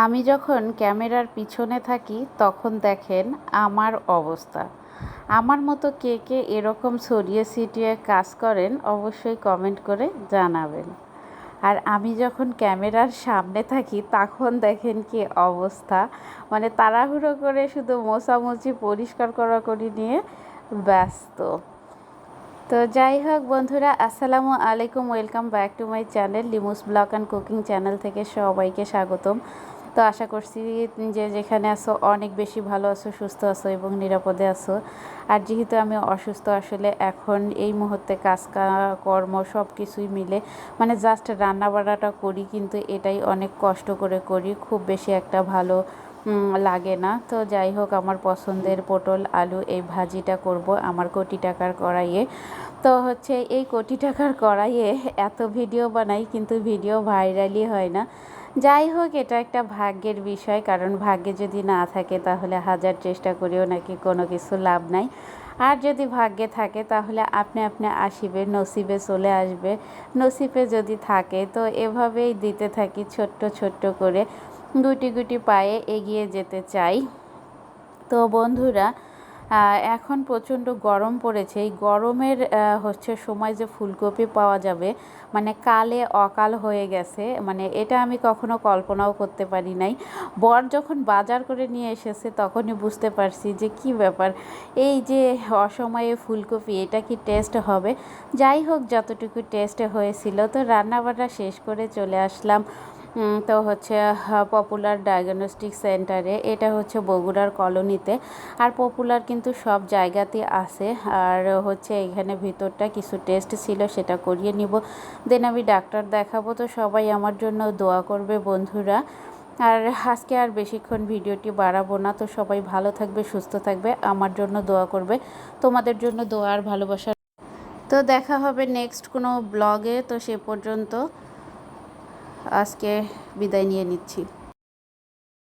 আমি যখন ক্যামেরার পিছনে থাকি, তখন দেখেন আমার অবস্থা। আমার মতো কে কে এরকম ছড়িয়ে ছিটিয়ে কাজ করেন, অবশ্যই কমেন্ট করে জানাবেন। আর আমি যখন ক্যামেরার সামনে থাকি, তখন দেখেন কি অবস্থা। মানে তাড়াহুড়ো করে শুধু মোছামুছি, পরিষ্কার করা করি নিয়ে ব্যস্ত। তো যাই হোক বন্ধুরা, আসসালামু আলাইকুম welcome back to my channel Limu's blog and cooking channel থেকে সবাইকে স্বাগতম। তো আশা করছি যে যেখানে আসো অনেক বেশি ভালো আছো, সুস্থ আছো এবং নিরাপদে আছো। আর যেহেতু আমি অসুস্থ, আসলে এখন এই মুহূর্তে কাজ কর্ম সব কিছুই মিলে মানে জাস্ট রান্না বান্নাটা করি কিন্তু এটাই অনেক কষ্ট করে করি, খুব বেশি একটা ভালো লাগে না। তো যাই হোক, আমার পছন্দের পটল, আলু, এই ভাজিটা করব, আমার কোটি টাকার কড়াইয়ে। তো হচ্ছে এই কোটি টাকার কড়াইয়ে এত ভিডিও বানাই কিন্তু ভিডিও ভাইরালই হয় না। যাই হোক, এটা একটা ভাগ্যের বিষয়, কারণ ভাগ্যে যদি না থাকে তাহলে হাজার চেষ্টা করেও নাকি কোনো কিছু লাভ নাই। আর যদি ভাগ্যে থাকে তাহলে আপনি আপনি আসিবে, নসিবে চলে আসবে। নসিবে যদি থাকে, তো এভাবেই দিতে থাকি ছোট্ট ছোট্ট করে। গুটি গুটি পায়ে এগিয়ে যেতে চাই। তো বন্ধুরা এখন প্রচণ্ড গরম পড়েছে। এই গরমের হচ্ছে সময় যে ফুলকপি পাওয়া যাবে মানে কালে অকাল হয়ে গেছে। মানে এটা আমি কখনো কল্পনাও করতে পারি নাই। বর যখন বাজার করে নিয়ে এসেছে, তখনই বুঝতে পারছি যে কি ব্যাপার। এই যে অসময়ে ফুলকপি, এটা কি টেস্ট হবে? যাই হোক, যতটুকু টেস্ট হয়েছিল, তো রান্নাবান্না শেষ করে চলে আসলাম। তো হচ্ছে পপুলার ডায়াগনস্টিক সেন্টারে এটা হচ্ছে বগুড়ার কলোনিতে। আর পপুলার কিন্তু সব জায়গাতে আছে। আর হচ্ছে, এখানে ভিতরটা কিছু টেস্ট ছিল, সেটা করিয়ে নিব। দেন আমি ডাক্তার দেখাবো। তো সবাই আমার জন্য দোয়া করবে, বন্ধুরা। আর আজকে আর বেশিক্ষণ ভিডিওটি বাড়াবো না। তো সবাই ভালো থাকবে, সুস্থ থাকবে, আমার জন্য দোয়া করবে। তোমাদের জন্য দোয়া আর ভালোবাসা। তো দেখা হবে নেক্সট কোনো ব্লগে তো সে পর্যন্ত আজকে বিদায় নিয়ে নিচ্ছি।